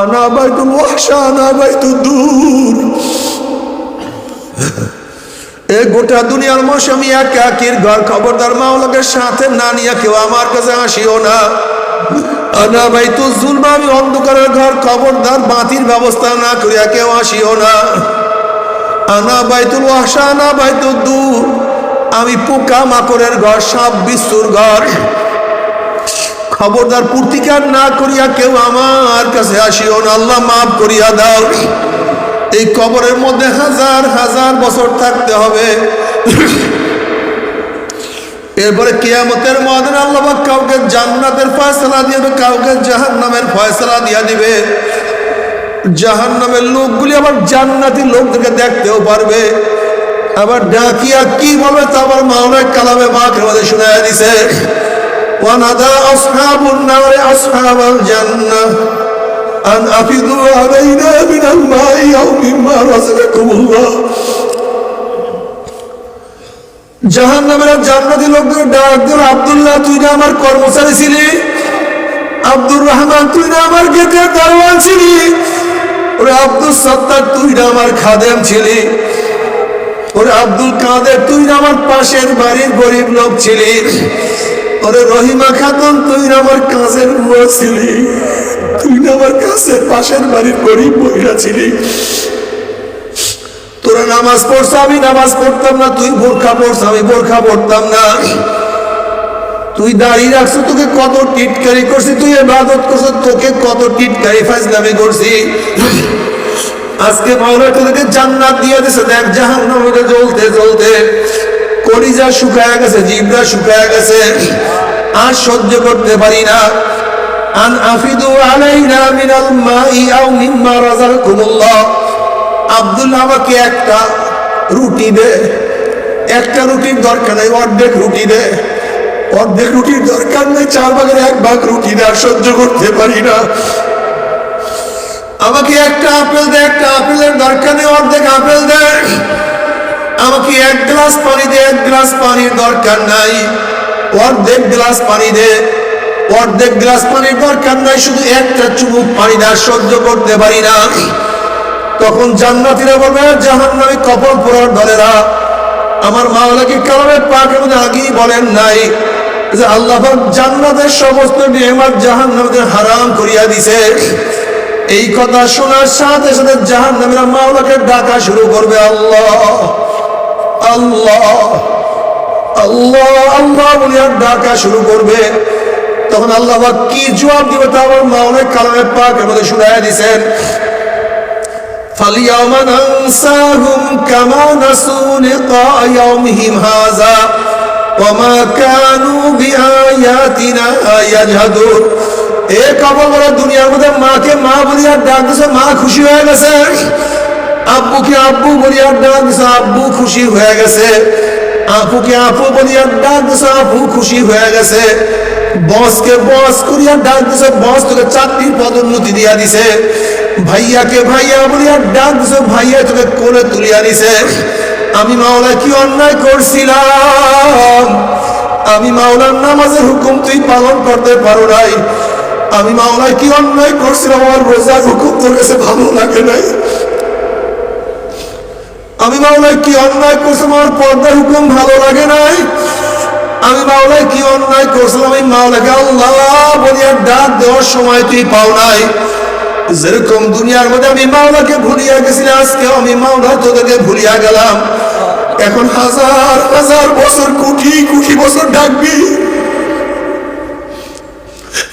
আনা বাইতুল ওয়াহশা, আনা বাইতুল দূর এ গোটা দুনিয়ার মানুষ আমি ঘর, খবরদার মাওলাকে সাথে না নিয়ে কেউ আমার কাছে আসিও না। আনা বাইতুল জুলমা আমি অন্ধকারের ঘর, খবরদার বাতির ব্যবস্থা না করিয়া কেউ আসিও না। আনা বাইতুল ওয়াহশা, আনা বাইতুল দূর আমি পোকা মাকড়ের ঘর সাপ বিশ্বর ঘর। খবরদার পূর্তিকার না করিয়া কেউ আমার কাছে আসিও না। আল্লাহ মাফ করিয়া দাও। এই কবরের মধ্যে হাজার হাজার বছর থাকতে হবে। এরপরে কেয়ামতের মহাদিন আল্লাহ কাউকে জান্নাতের ফয়সলা দিয়ে কাউকে জাহান্নামের ফয়সলা দিয়া দিবে। জাহান্নামের লোকগুলি আবার জান্নাতি লোকদেরকে দেখতেও পারবে। আবার ডাকিয়া কি বলবে তা আবার মাওলায় কালামে মাকে শুনে দিছে। ونادى أصحاب النار أصحاب الجنة أن أفضوا علينا من الماء أو مما رزقكم الله জাহান নামের জান্নাতি লোকদের ডাক দিল আব্দুল্লাহ তুই না আমার কর্মচারী ছিলি আব্দুর রহমান তুই না আমার গেটের দারোয়ান ছিলি ওরে আব্দুল সত্তার তুই না আমার খাদেম ছিলি ওরে আব্দুল কাদের তুই না আমার পাশের বাড়ির গরিব লোক ছিলি ওরে রহিমা খাতুন, তুই আমার কাছের বুয়া ছিলি। তুই না আমার কাছের পাশের বাড়ির গরিব মহিলা ছিলি। তোরা নামাজ পড়ছ, আমি নামাজ পড়তাম না, তুই বোরখা পড়ছ, আমি বোরখা পড়তাম না। তুই দাঁড়িয়ে রাখছো, তোকে কত টিটকারি করছি, তুই এবাদত করছ, তোকে কত টিটকারি ফাজলামি করছি। আজকে মাওলা তোদেরকে জান্নাত দিয়ে দিছে, দেখ জাহান্নামে জ্বলতে জ্বলতে। কলিজা শুকায় গেছে, জিবরা শুকায় গেছে। আর সহ্য করতে পারি না। আন আফিদু আলাইনা মিনাল মাই আও মিম্মা রাযাকাকুমুল্লাহ আব্দুল্লাহ আমাকে একটা রুটি দে। একটা রুটির দরকার নেই, অর্ধেক রুটি দে। অর্ধেক রুটির দরকার নেই, চার ভাগের এক ভাগ রুটি দে, আর সহ্য করতে পারি না। আমাকে একটা আপেল দে, একটা আপেলের দরকার নেই, অর্ধেক আপেল দে। আমাকে এক গ্লাস পানি দে, এক গ্লাস পানির দরকার নাই। অর্ধেক গ্লাস পানি দে, অর্ধেক গ্লাস পানির দরকার নাই, শুধু একটা চুমুক পানি দা সহ্য করতে পারি না। আমি তখন জান্নাতিরা বলবে জাহান নামে কপল পোড়ার দলেরা, আমার মাওলাকে কালামের পাকের মধ্যে আগেই বলেন নাই যে আল্লাহ জান্নাতের সমস্ত নিয়মাত জাহান নামদের হারাম করিয়া দিছে। এই কথা শোনার সাথে সাথে জাহান নামেরা মাওলাকে ডাকা শুরু করবে আল্লাহ। আল্লাহ আল্লাহ আল্লাহ বলিয়া ডাকা শুরু করবে তখন আল্লাহ পাক কি জবাব দিবে তা আমার মাওলায় কালামের পাকের মধ্যে শুনাইয়া দিছেন فاليوم ننساهم كما نسوا لقاء يومهم هذا وما كانوا بآياتنا يجهدون এ কবর বড় দুনিয়ার মধ্যে মাকে মা বলিয়া ডাক দিছে মা খুশি হয়ে গেছে আব্বুকে আব্বু বলিয়া ডাক দিছে আব্বু খুশি হয়ে গেছে। আপুকে আপু বলিয়া ডাক দিছে আপু খুশি হয়ে গেছে। বসকে বস করিয়া ডাক দিছে বস তোকে চাকরির পদোন্নতি দিয়া দিছে। ভাইয়াকে ভাইয়া বলিয়া ডাক দিছে ভাইয়া তোকে কোলে তুলিয়া দিছে। আমি মাওলা কি অন্যায় করছিলাম? আমি মাওলার নামাজের হুকুম তুই পালন করতে পারো নাই। আমি মাওলায় কি অন্যায় করছিলাম? আমার রোজার হুকুম তোর কাছে ভালো লাগে নাই। আমি মাওলায় কি অন্যায় করছিলাম? আমার পর্দার হুকুম ভালো লাগে নাই। আমি মাওলায় কি অন্যায় করছিলাম? আমি মাওলাকে আল্লাহ বলিয়ার ডাক দেওয়ার সময় তুই পাও নাই। যেরকম দুনিয়ার মধ্যে আমি মাওলাকে ভুলিয়া গেছি আজকে আমি মাওলা তোদেরকে ভুলিয়া গেলাম। এখন হাজার হাজার বছর, কুটি কুটি বছর ডাকবি।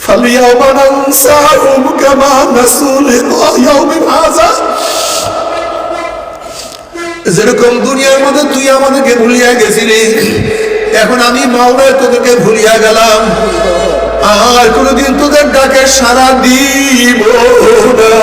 ফালিয়া বানান সাহুম কামা নাসুল ইয়াউমিন যেরকম দুনিয়ার মধ্যে তুই আমাদেরকে ভুলিয়া গেছিলি, এখন আমি মাওলায় তোদেরকে ভুলিয়া গেলাম। আর কোনোদিন তোদের ডাকে সারা দিব না।